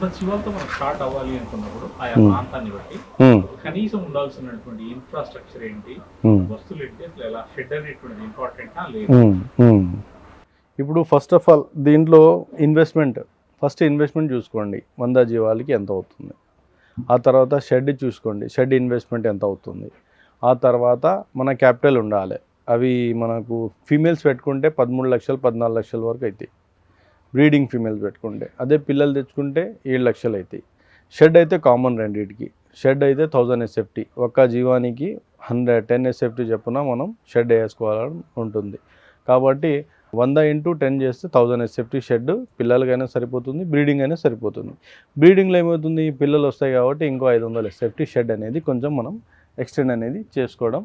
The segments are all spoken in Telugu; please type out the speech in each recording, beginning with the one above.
మనం స్టార్ట్ అవ్వాలి అనుకున్నప్పుడు ఆయా. ప్రాంతాన్ని బట్టి కనీసం ఉండాల్సినటువంటి ఇన్ఫ్రాస్ట్రక్చర్ ఏంటి వస్తువులు ఏంటి అసలు ఎలా షెడ్ అనేటువంటిది ఇంపార్టెంటా లేదు. ఇప్పుడు ఫస్ట్ ఆఫ్ ఆల్ దీంట్లో ఇన్వెస్ట్మెంట్ ఫస్ట్ ఇన్వెస్ట్మెంట్ చూసుకోండి. వంద జీవాలకి ఎంత అవుతుంది? ఆ తర్వాత షెడ్ చూసుకోండి. షెడ్ ఇన్వెస్ట్మెంట్ ఎంత అవుతుంది? ఆ తర్వాత మన క్యాపిటల్ ఉండాలి. అవి మనకు ఫీమేల్స్ పెట్టుకుంటే పదమూడు లక్షలు పద్నాలుగు లక్షల వరకు అవుతాయి బ్రీడింగ్ ఫీమేల్స్ పెట్టుకుంటే అదే పిల్లలు తెచ్చుకుంటే ఏడు లక్షలు అవుతాయి షెడ్ అయితే కామన్ రెండింటికి. షెడ్ అయితే థౌజండ్ ఎస్ఎఫ్టీ ఒక్క జీవానికి హండ్రెడ్ టెన్ ఎస్ఎఫ్టీ చెప్పున మనం షెడ్ వేసుకోవాలని ఉంటుంది. కాబట్టి వంద ఇంటూ టెన్ చేస్తే థౌజండ్ ఎస్ఎఫ్టీ షెడ్ పిల్లలకైనా సరిపోతుంది బ్రీడింగ్ అయినా సరిపోతుంది. బ్రీడింగ్లో ఏమవుతుంది? పిల్లలు వస్తాయి కాబట్టి ఇంకో ఐదు వందల ఎస్ఎఫ్టీ షెడ్ అనేది కొంచెం మనం ఎక్స్టెండ్ అనేది చేసుకోవడం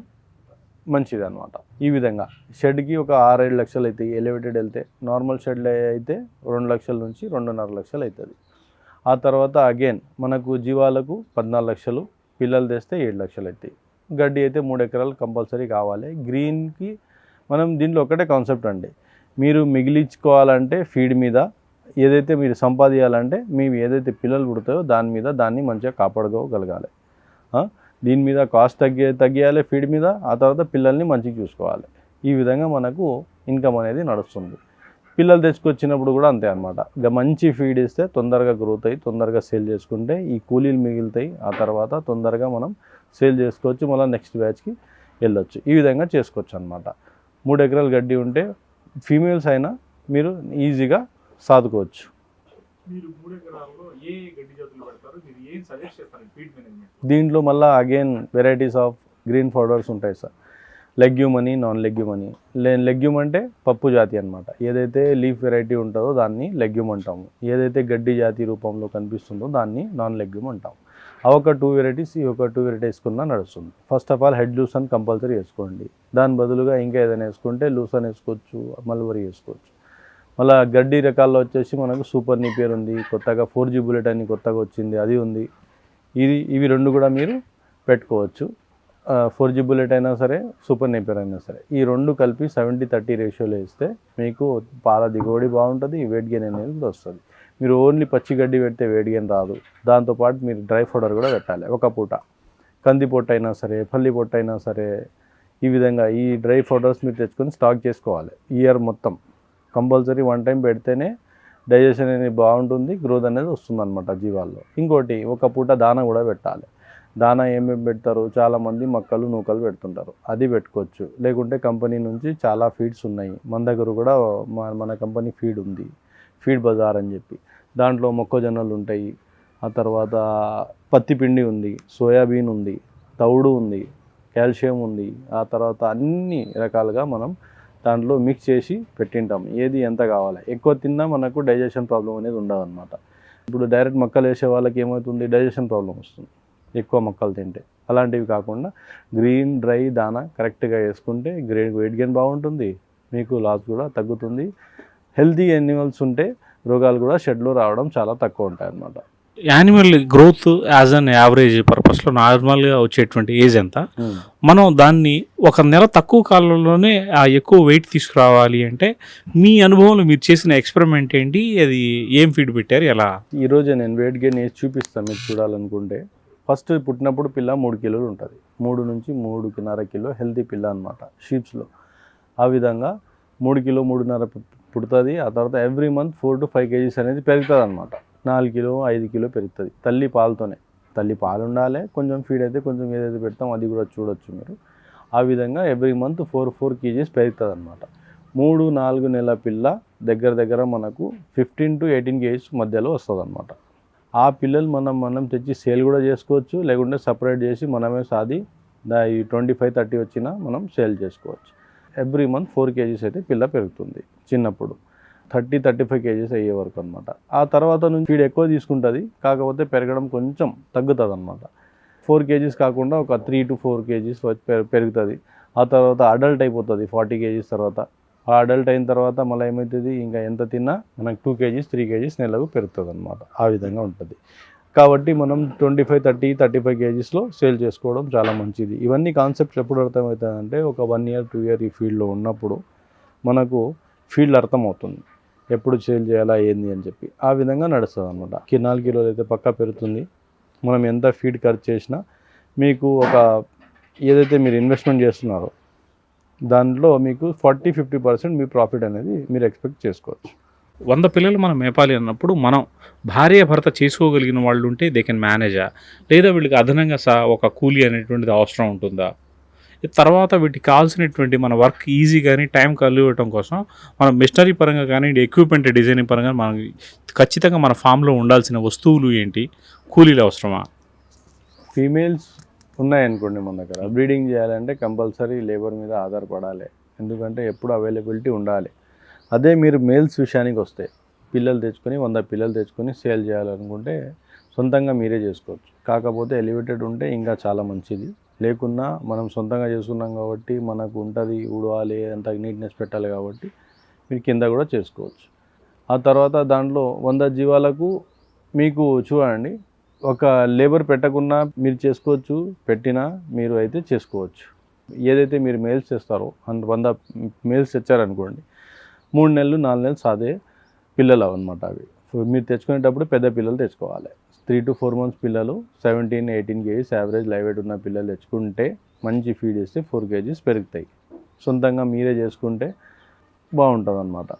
మంచిది అనమాట ఈ విధంగా షెడ్కి ఒక ఆరేడు లక్షలు అవుతాయి ఎలివేటెడ్ వెళ్తే నార్మల్ షెడ్లో అయితే రెండు లక్షల నుంచి రెండున్నర లక్షలు అవుతుంది ఆ తర్వాత అగైన్ మనకు జీవాలకు పద్నాలుగు లక్షలు పిల్లలు తెస్తే ఏడు లక్షలు అవుతాయి గడ్డి అయితే మూడు ఎకరాలు కంపల్సరీ కావాలి. గ్రీన్కి మనం దీంట్లో ఒకటే కాన్సెప్ట్ అండి. మీరు మిగిలించుకోవాలంటే ఫీడ్ మీద ఏదైతే మీరు సంపాదించాలంటే మేము ఏదైతే పిల్లలు పుడతాయో దాని మీద దాన్ని మంచిగా కాపాడుకోగలగాలి. దీని మీద కాస్ట్ తగ్గి తగ్గియాలి ఫీడ్ మీద ఆ తర్వాత పిల్లల్ని మంచిగా చూసుకోవాలి. ఈ విధంగా మనకు ఇన్కమ్ అనేది నడుస్తుంది. పిల్లలు తెచ్చుకొచ్చినప్పుడు కూడా అంతే అనమాట ఇక మంచి ఫీడ్ ఇస్తే తొందరగా గ్రోత్ అయ్యి తొందరగా సేల్ చేసుకుంటే ఈ కూలీలు మిగులుతాయి. ఆ తర్వాత తొందరగా మనం సేల్ చేసుకోవచ్చు. మళ్ళీ నెక్స్ట్ బ్యాచ్కి వెళ్ళొచ్చు. ఈ విధంగా చేసుకోవచ్చు అనమాట మూడు ఎకరాలు గడ్డి ఉంటే ఫీమేల్స్ అయినా మీరు ఈజీగా సాదుకోవచ్చు. మీరు మూడు ఎకరాల్లో ఏ గడ్డి జాతులు పెడతారు మీరు ఏం సజెస్ట్ చేస్తారు? ఫీడ్ మేనేజ్మెంట్ దీంట్లో మళ్ళీ again varieties of green fodders ఉంటాయి సార్. లెగ్యూమ్ అని నాన్ లెగ్యూమ్ అని లెగ్యూమ్ అంటే పప్పు జాతి అన్నమాట. ఏదైతే లీఫ్ వెరైటీ ఉంటుందో దాన్ని లెగ్యూమ్ అంటాము. ఏదైతే గడ్డి జాతి రూపంలో కనిపిస్తుందో దాన్ని నాన్ లెగ్యూమ్ అంటాము. అవి ఒక టూ వెరైటీస్ ఈ ఒక టూ వెరైటీ వేసుకున్నా నడుస్తుంది. First of all hedge lucerne compulsory వేసుకోండి. దాని బదులుగా ఇంకా ఏదైనా వేసుకుంటే లూసన్ వేసుకోవచ్చు మల్వరీ వేసుకోవచ్చు. మళ్ళీ గడ్డి రకాల్లో వచ్చేసి మనకు సూపర్ నిపేర్ ఉంది కొత్తగా ఫోర్ జీ బుల్లెట్ అని కొత్తగా వచ్చింది అది ఉంది. ఇది ఇవి రెండు కూడా మీరు పెట్టుకోవచ్చు. ఫోర్ జీ బుల్లెట్ అయినా సరే సూపర్ నేపియర్ అయినా సరే. ఈ రెండు కలిపి సెవెంటీ థర్టీ రేషియోలో వేస్తే మీకు పాల దిగుబడి బాగుంటుంది వెయిట్ గెయిన్ అనేది కూడా వస్తుంది. మీరు ఓన్లీ పచ్చి గడ్డి పెడితే వెయిట్ గెయిన్ రాదు. దాంతోపాటు మీరు డ్రై ఫౌడర్ కూడా పెట్టాలి ఒక పూట. కంది పొట్టు అయినా సరే పల్లి పొట్టు అయినా సరే ఈ విధంగా ఈ డ్రై ఫోడర్స్ మీరు తెచ్చుకొని స్టాక్ చేసుకోవాలి ఇయర్ మొత్తం. కంపల్సరీ వన్ టైం పెడితేనే డైజెషన్ అనేది బాగుంటుంది గ్రోత్ అనేది వస్తుందన్నమాట జీవాల్లో. ఇంకోటి ఒక పూట దాన కూడా పెట్టాలి. దానా ఏమేమి పెడతారు? చాలామంది మక్కలు నూకలు పెడుతుంటారు. అది పెట్టుకోవచ్చు. లేకుంటే కంపెనీ నుంచి చాలా ఫీడ్స్ ఉన్నాయి. మన దగ్గర కూడా మన మన కంపెనీ ఫీడ్ ఉంది. ఫీడ్ బజార్ అని చెప్పి. దాంట్లో మొక్కజొన్నలు ఉంటాయి. ఆ తర్వాత పత్తి పిండి ఉంది. సోయాబీన్ ఉంది. తౌడు ఉంది. కాల్షియం ఉంది. ఆ తర్వాత అన్ని రకాలుగా మనం దాంట్లో మిక్స్ చేసి పెట్టింటాం ఏది ఎంత కావాలి? ఎక్కువ తిన్నా మనకు డైజెషన్ ప్రాబ్లం అనేది ఉండదు అనమాట ఇప్పుడు డైరెక్ట్ మొక్కలు వేసే వాళ్ళకి ఏమవుతుంది? డైజెషన్ ప్రాబ్లం వస్తుంది. ఎక్కువ మొక్కలు తింటే. అలాంటివి కాకుండా గ్రీన్ డ్రై దానా కరెక్ట్గా వేసుకుంటే గ్రే వెయిట్ గెయిన్ బాగుంటుంది. మీకు లాస్ కూడా తగ్గుతుంది. హెల్తీ యానిమల్స్ ఉంటే రోగాలు కూడా షెడ్లో రావడం చాలా తక్కువ ఉంటాయి అన్నమాట animal growth as an average పర్పస్లో నార్మల్గా వచ్చేటువంటి ఏజ్ ఎంత? మనం దాన్ని ఒక నెల తక్కువ కాలంలోనే ఆ ఎక్కువ వెయిట్ తీసుకురావాలి అంటే మీ అనుభవంలో మీరు చేసిన ఎక్స్పెరిమెంట్ ఏంటి? అది ఏం ఫీడ్ పెట్టారు? ఎలా? ఈరోజు నేను వెయిట్ గెయిన్ వేసి చూపిస్తాను మీరు చూడాలనుకుంటే. ఫస్ట్ పుట్టినప్పుడు పిల్ల మూడు కిలోలు ఉంటుంది. మూడు నుంచి మూడున్నర కిలో హెల్తీ పిల్ల అనమాట షీప్స్లో. ఆ విధంగా మూడు కిలో మూడున్నర పుడుతుంది. ఆ తర్వాత every month four to five kgs అనేది పెరుగుతుంది అనమాట నాలుగు కిలో ఐదు కిలో పెరుగుతుంది. తల్లి పాలతోనే. తల్లి పాలు ఉండాలి కొంచెం ఫీడ్ అయితే కొంచెం ఏదైతే పెడతాం అది కూడా చూడొచ్చు మీరు. ఆ విధంగా every month four four kgs పెరుగుతుంది అనమాట మూడు నాలుగు నెలల పిల్ల దగ్గర దగ్గర మనకు ఫిఫ్టీన్ టు ఎయిటీన్ కేజీస్ మధ్యలో వస్తుంది అనమాట ఆ పిల్లలు మనం మనం తెచ్చి సేల్ కూడా చేసుకోవచ్చు లేకుంటే సపరేట్ చేసి మనమే సాది దా ఈ ట్వంటీ ఫైవ్ థర్టీ వచ్చినా మనం సేల్ చేసుకోవచ్చు. ఎవ్రీ మంత్ ఫోర్ కేజీస్ అయితే పిల్ల పెరుగుతుంది చిన్నప్పుడు. థర్టీ థర్టీ ఫైవ్ కేజీస్ అయ్యే వరకు అనమాట ఆ తర్వాత నుంచి ఫీడ్ ఎక్కువ తీసుకుంటుంది. కాకపోతే పెరగడం కొంచెం తగ్గుతుంది అనమాట ఫోర్ కేజీస్ కాకుండా ఒక త్రీ టు ఫోర్ కేజీస్ పెరుగుతుంది. ఆ తర్వాత అడల్ట్ అయిపోతుంది ఫార్టీ కేజీస్ తర్వాత. ఆ అడల్ట్ అయిన తర్వాత మళ్ళీ ఏమవుతుంది ఇంకా ఎంత తిన్నా మనకు టూ కేజీస్ త్రీ కేజీస్ నెలకు పెరుగుతుంది అనమాట ఆ విధంగా ఉంటుంది. కాబట్టి మనం twenty five thirty thirty five కేజీస్లో sale చేసుకోవడం చాలా మంచిది. ఇవన్నీ కాన్సెప్ట్స్ ఎప్పుడు అర్థమవుతుందంటే ఒక వన్ ఇయర్ టూ ఇయర్ ఈ ఫీల్డ్లో ఉన్నప్పుడు మనకు ఫీల్డ్ అర్థమవుతుంది. ఎప్పుడు సేల్ చేయాలా ఏంది అని చెప్పి. ఆ విధంగా నడుస్తుంది అనమాట నాలుగు కిలోలు అయితే పక్కా పెరుగుతుంది. మనం ఎంత ఫీడ్ ఖర్చు చేసినా మీకు ఒక ఏదైతే మీరు ఇన్వెస్ట్మెంట్ చేస్తున్నారో దాంట్లో మీకు ఫార్టీ ఫిఫ్టీ పర్సెంట్ మీ ప్రాఫిట్ అనేది మీరు ఎక్స్పెక్ట్ చేసుకోవచ్చు. వంద పిల్లలు మనం మేపాలి అన్నప్పుడు మనం భార్య భర్త చేసుకోగలిగిన వాళ్ళు ఉంటే దే కెన్ మేనేజా. లేదా వీళ్ళకి అదనంగా సా ఒక కూలీ అనేటువంటిది అవసరం ఉంటుందా? తర్వాత వీటికి కావాల్సినటువంటి మన వర్క్ ఈజీ కానీ టైం కలిగటం కోసం మనం మిషనరీ పరంగా కానీ ఎక్విప్మెంట్ డిజైనింగ్ పరంగా మనం ఖచ్చితంగా మన ఫామ్లో ఉండాల్సిన వస్తువులు ఏంటి? కూలీలు అవసరమా? ఫీమేల్స్ ఉన్నాయనుకోండి మన దగ్గర. బ్రీడింగ్ చేయాలంటే కంపల్సరీ లేబర్ మీద ఆధారపడాలి. ఎందుకంటే ఎప్పుడు అవైలబిలిటీ ఉండాలి. అదే మీరు మేల్స్ విషయానికి వస్తే పిల్లలు తెచ్చుకొని వంద పిల్లలు తెచ్చుకొని సేల్ చేయాలనుకుంటే సొంతంగా మీరే చేసుకోవచ్చు. కాకపోతే ఎలివేటెడ్ ఉంటే ఇంకా చాలా మంచిది. లేకున్నా మనం సొంతంగా చేసుకున్నాం కాబట్టి మనకు ఉంటుంది ఉడవాలి అంత నీట్నెస్ పెట్టాలి కాబట్టి మీరు కింద కూడా చేసుకోవచ్చు. ఆ తర్వాత దాంట్లో వంద జీవాలకు మీకు చూడండి ఒక లేబర్ పెట్టకున్నా మీరు చేసుకోవచ్చు పెట్టినా మీరు అయితే చేసుకోవచ్చు. ఏదైతే మీరు మేల్స్ చేస్తారో అంత వంద మేల్స్ తెచ్చారనుకోండి మూడు నెలలు నాలుగు నెలలు సాదే పిల్లలు అవన్నమాట అవి. సో మీరు తెచ్చుకునేటప్పుడు పెద్ద పిల్లలు తెచ్చుకోవాలి. త్రీ టు ఫోర్ మంత్స్ పిల్లలు seventeen eighteen kgs average live weight ఉన్న పిల్లలు తెచ్చుకుంటే మంచి ఫీడ్ ఇస్తే ఫోర్ కేజీస్ పెరుగుతాయి. సొంతంగా మీరే చేసుకుంటే బాగుంటుంది అనమాట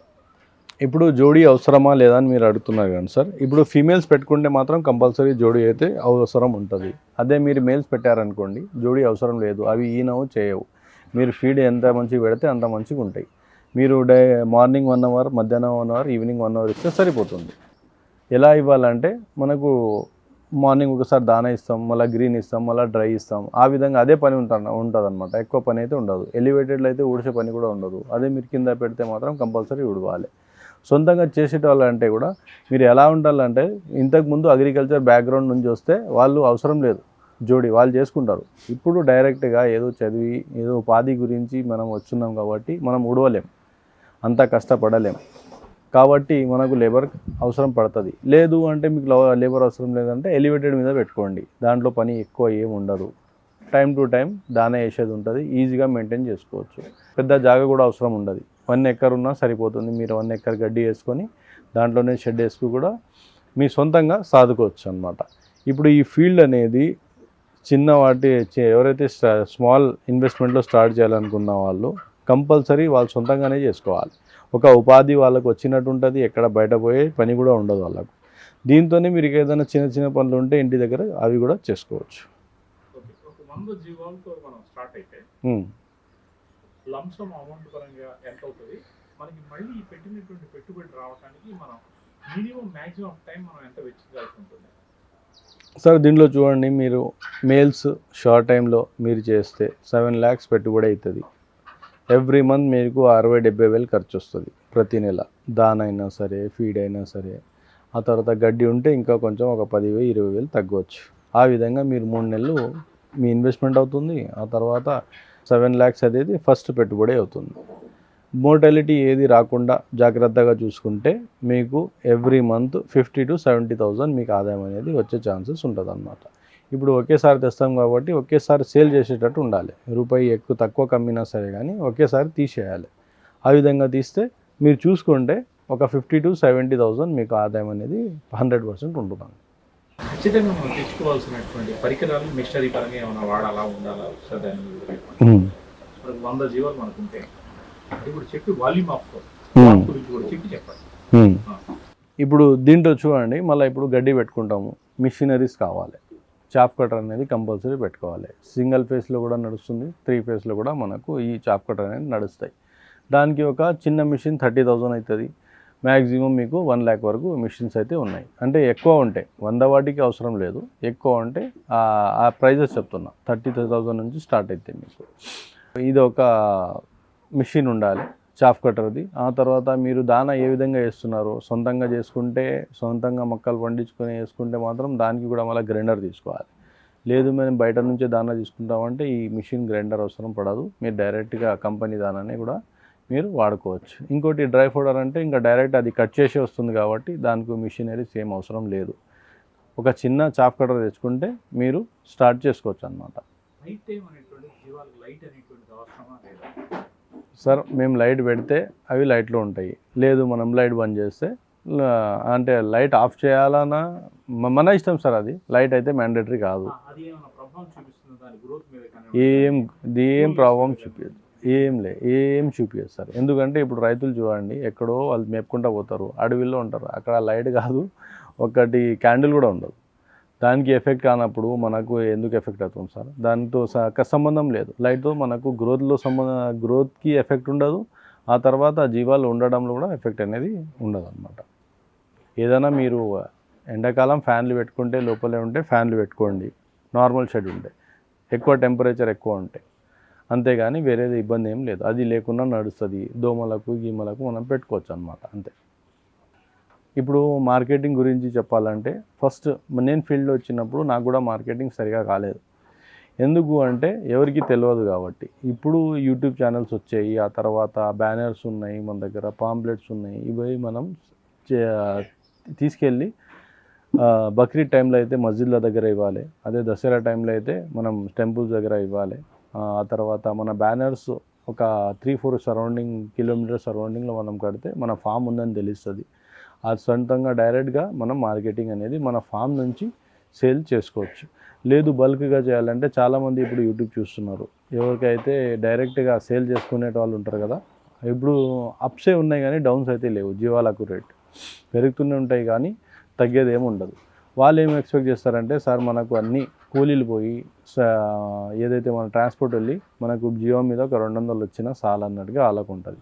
ఇప్పుడు జోడీ అవసరమా లేదా అని మీరు అడుగుతున్నారు కానీ సార్. ఇప్పుడు ఫీమేల్స్ పెట్టుకుంటే మాత్రం కంపల్సరీ జోడీ అయితే అవసరం ఉంటుంది. అదే మీరు మేల్స్ పెట్టారనుకోండి జోడీ అవసరం లేదు. అవి ఈనవు చేయవు. మీరు ఫీడ్ ఎంత మంచిగా పెడితే అంత మంచిగా ఉంటాయి. మీరు డే మార్నింగ్ వన్ అవర్ మధ్యాహ్నం one hour evening one hour ఇస్తే సరిపోతుంది. ఎలా ఇవ్వాలంటే మనకు మార్నింగ్ ఒకసారి దానా ఇస్తాం మళ్ళీ గ్రీన్ ఇస్తాం మళ్ళీ డ్రై ఇస్తాం. ఆ విధంగా అదే పని ఉంటా ఉంటుంది అనమాట ఎక్కువ పని అయితే ఉండదు. ఎలివేటెడ్లో అయితే ఊడ్చే పని కూడా ఉండదు. అదే మీరు కింద పెడితే మాత్రం కంపల్సరీ ఉడవాలి సొంతంగా చేసేటోళ్ళంటే కూడా మీరు ఎలా ఉండాలంటే ఇంతకుముందు అగ్రికల్చర్ బ్యాక్గ్రౌండ్ నుంచి వస్తే వాళ్ళు అవసరం లేదు. జోడి వాళ్ళు చేసుకుంటారు. ఇప్పుడు డైరెక్ట్గా ఏదో చదివి ఏదో ఉపాధి గురించి మనం వచ్చున్నాం కాబట్టి మనం ఉడవలేం అంత కష్టపడలేం. కాబట్టి మనకు లేబర్ అవసరం పడుతుంది. లేదు అంటే మీకు లేబర్ అవసరం లేదంటే ఎలివేటెడ్ మీద పెట్టుకోండి. దాంట్లో పని ఎక్కువ ఏమి ఉండదు. టైం టు టైం దాన వేసేది ఉంటుంది. ఈజీగా మెయింటైన్ చేసుకోవచ్చు. పెద్ద జాగా కూడా అవసరం ఉండదు. వన్ ఎక్కర్ ఉన్నా సరిపోతుంది. మీరు వన్ ఎక్కర్ గడ్డి వేసుకొని దాంట్లోనే షెడ్ వేసుకు కూడా మీ సొంతంగా సాదుకోవచ్చు అనమాట ఇప్పుడు ఈ ఫీల్డ్ అనేది చిన్న వాటి ఎవరైతే స్మాల్ ఇన్వెస్ట్మెంట్లో స్టార్ట్ చేయాలనుకున్న వాళ్ళు కంపల్సరీ వాళ్ళు సొంతంగానే చేసుకోవాలి. ఒక ఉపాధి వాళ్ళకు వచ్చినట్టు ఉంటుంది ఎక్కడ బయట పోయే పని కూడా ఉండదు వాళ్ళకు. దీంతోనే మీరు ఏదైనా చిన్న చిన్న పనులు ఉంటే ఇంటి దగ్గర అవి కూడా చేసుకోవచ్చు. సార్ దీంట్లో చూడండి మీరు మేల్స్ షార్ట్ టైంలో మీరు చేస్తే సెవెన్ ల్యాక్స్ పెట్టుబడి అవుతుంది. ఎవ్రీ మంత్ మీకు అరవై డెబ్బై వేలు ఖర్చు వస్తుంది ప్రతి నెల. దానైనా సరే ఫీడ్ అయినా సరే. ఆ తర్వాత గడ్డి ఉంటే ఇంకా కొంచెం ఒక పదివేలు ఇరవై వేలు తగ్గవచ్చు ఆ విధంగా మీరు మూడు నెలలు మీ ఇన్వెస్ట్మెంట్ అవుతుంది. ఆ తర్వాత సెవెన్ ల్యాక్స్ అనేది ఫస్ట్ పెట్టుబడి అవుతుంది. మోటాలిటీ ఏది రాకుండా జాగ్రత్తగా చూసుకుంటే మీకు every month fifty to seventy thousand మీకు ఆదాయం అనేది వచ్చే ఛాన్సెస్ ఉంటుంది అన్నమాట ఇప్పుడు ఒకేసారి తెస్తాం కాబట్టి ఒకేసారి సేల్ చేసేటట్టు ఉండాలి. రూపాయి ఎక్కువ తక్కువ కమ్మినా సరే కానీ ఒకేసారి తీసేయాలి. ఆ విధంగా తీస్తే మీరు చూసుకుంటే ఒక ఫిఫ్టీ టు సెవెంటీ థౌజండ్ మీకు ఆదాయం అనేది హండ్రెడ్ పర్సెంట్ ఉంటుంది ఖచ్చితంగా మనం తెచ్చుకోవాల్సినటువంటి పరికరాలు మిషనరీ పరంగా ఏమైనా వాడాలా ఉండాలా? ఒకసారి దాని మీద వివరించండి. ఇప్పుడు వంద జీవాలు మనకుంటే ఇప్పుడు చెప్పి వాల్యూమ్ ఆఫ్ గురించి కూడా చెప్పి చెప్పండి. ఇప్పుడు దీంట్లో చూడండి మళ్ళీ ఇప్పుడు గడ్డి పెట్టుకుంటాము. మిషనరీస్ కావాలి. చాప్ కటర్ అనేది కంపల్సరీ పెట్టుకోవాలి. సింగిల్ ఫేస్లో కూడా నడుస్తుంది త్రీ ఫేస్లో కూడా మనకు ఈ చాప్ కటర్ అనేది నడుస్తాయి. దానికి ఒక చిన్న మిషన్ థర్టీ థౌజండ్ అవుతుంది మ్యాక్సిమం మీకు వన్ ల్యాక్ వరకు మిషన్స్ అయితే ఉన్నాయి. అంటే ఎక్కువ ఉంటాయి వంద వాటికి అవసరం లేదు. ఎక్కువ ఉంటే ఆ- ప్రైజెస్ చెప్తున్నా. థర్టీ థౌజండ్ నుంచి స్టార్ట్ అవుతాయి మీకు. ఇది ఒక మిషన్ ఉండాలి. చాఫ్ కట్టర్ది. ఆ తర్వాత మీరు దానా ఏ విధంగా వేస్తున్నారో సొంతంగా చేసుకుంటే సొంతంగా మొక్కలు పండించుకొని వేసుకుంటే మాత్రం దానికి కూడా మళ్ళీ గ్రైండర్ తీసుకోవాలి. లేదు మేము బయట నుంచే దానా తీసుకుంటామంటే ఈ మిషన్ గ్రైండర్ అవసరం పడదు. మీరు డైరెక్ట్గా కంపెనీ దానానే కూడా మీరు వాడుకోవచ్చు. ఇంకోటి డ్రై ఫోడర్ అంటే ఇంకా డైరెక్ట్ అది కట్ చేసి వస్తుంది కాబట్టి దానికి మిషనరీ సేమ్ అవసరం లేదు. ఒక చిన్న చాప్ కటర్ తెచ్చుకుంటే మీరు స్టార్ట్ చేసుకోవచ్చు అనమాట సార్ మేము లైట్ పెడితే అవి లైట్లో ఉంటాయి. లేదు మనం లైట్ బంద్ చేస్తే అంటే లైట్ ఆఫ్ చేయాలన్నా మన ఇష్టం సార్ అది. లైట్ అయితే మ్యాండేటరీ కాదు. ఏం ఏం ప్రాబ్లం చూపించదు ఏం లే ఏం చూపించదు సార్. ఎందుకంటే ఇప్పుడు రైతులు చూడండి ఎక్కడో వాళ్ళు మేపుకుంటా పోతారు. అడవిలో ఉంటారు. అక్కడ లైట్ కాదు. ఒకటి క్యాండిల్ కూడా ఉండదు. దానికి ఎఫెక్ట్ కానప్పుడు మనకు ఎందుకు ఎఫెక్ట్ అవుతుంది సార్? దానితో సంబంధం లేదు. లైట్తో మనకు గ్రోత్లో సంబంధ గ్రోత్కి ఎఫెక్ట్ ఉండదు. ఆ తర్వాత జీవాలు ఉండడంలో కూడా ఎఫెక్ట్ అనేది ఉండదు అనమాట ఏదైనా మీరు ఎండాకాలం ఫ్యాన్లు పెట్టుకుంటే లోపలే ఉంటే ఫ్యాన్లు పెట్టుకోండి. నార్మల్ షెడ్ ఉంటే. ఎక్కువ టెంపరేచర్ ఎక్కువ ఉంటాయి అంతేగాని వేరేది ఇబ్బంది ఏం లేదు. అది లేకుండా నడుస్తుంది. దోమలకు గీమలకు మనం పెట్టుకోవచ్చు అనమాట అంతే. ఇప్పుడు మార్కెటింగ్ గురించి చెప్పాలంటే ఫస్ట్ నేను ఫీల్డ్లో వచ్చినప్పుడు నాకు కూడా మార్కెటింగ్ సరిగా కాలేదు. ఎందుకు అంటే ఎవరికి తెలియదు కాబట్టి. ఇప్పుడు యూట్యూబ్ ఛానల్స్ వచ్చాయి ఆ తర్వాత బ్యానర్స్ ఉన్నాయి మన దగ్గర పాంప్లెట్స్ ఉన్నాయి ఇవి మనం చే- తీసుకెళ్ళి బక్రీద్ టైంలో అయితే మస్జిద్ల దగ్గర ఇవ్వాలి అదే దసరా టైంలో అయితే మనం టెంపుల్స్ దగ్గర ఇవ్వాలి ఆ ఆ తర్వాత మన బ్యానర్స్ ఒక త్రీ ఫోర్ సరౌండింగ్ కిలోమీటర్ సరౌండింగ్లో మనం కడితే మన ఫామ్ ఉందని తెలుస్తుంది. ఆ సొంతంగా డైరెక్ట్గా మనం మార్కెటింగ్ అనేది మన ఫామ్ నుంచి సేల్ చేసుకోవచ్చు. లేదు బల్క్గా చేయాలంటే చాలామంది ఇప్పుడు యూట్యూబ్ చూస్తున్నారు. ఎవరికైతే డైరెక్ట్గా సేల్ చేసుకునే వాళ్ళు ఉంటారు కదా ఇప్పుడు అప్సే ఉన్నాయి కానీ డౌన్స్ అయితే లేవు జీవాలకు రేట్. పెరుగుతూనే ఉంటాయి కానీ తగ్గేది ఏమి ఉండదు. వాళ్ళు ఏం ఎక్స్పెక్ట్ చేస్తారంటే సార్ మనకు అన్ని కూలీలు పోయి స- ఏదైతే మన ట్రాన్స్పోర్ట్ వెళ్ళి మనకు జియో మీద ఒక రెండు వందలు వచ్చినా చాలు అన్నట్టుగా వాళ్ళకు ఉంటుంది.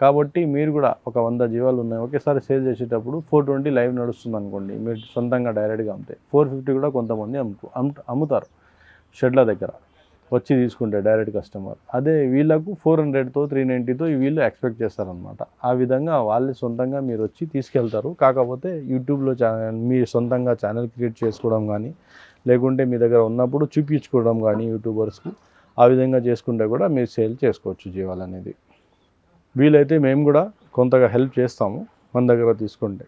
కాబట్టి మీరు కూడా ఒక వంద జీవాలు ఉన్నాయి. ఒకేసారి సేల్ చేసేటప్పుడు ఫోర్ ట్వంటీ లైవ్ నడుస్తుంది అనుకోండి. మీరు సొంతంగా డైరెక్ట్గా అమ్మితే ఫోర్ ఫిఫ్టీ కూడా కొంతమంది అమ్ము అమ్ము- అమ్ముతారు షెడ్ల దగ్గర. వచ్చి తీసుకుంటే డైరెక్ట్ కస్టమర్. అదే వీళ్ళకు ఫోర్ హండ్రెడ్తో త్రీ నైంటీతో వీళ్ళు ఎక్స్పెక్ట్ చేస్తారనమాట ఆ విధంగా వాళ్ళు సొంతంగా మీరు వచ్చి తీసుకెళ్తారు. కాకపోతే యూట్యూబ్లో ఛానల్ మీ సొంతంగా ఛానల్ క్రియేట్ చేసుకోవడం కానీ లేకుంటే మీ దగ్గర ఉన్నప్పుడు చూపించుకోవడం కానీ యూట్యూబర్స్కు ఆ విధంగా చేసుకుంటే కూడా మీరు సేల్ చేసుకోవచ్చు జీవాలనేది. వీలైతే మేము కూడా కొంతగా హెల్ప్ చేస్తాము మన దగ్గర తీసుకుంటే.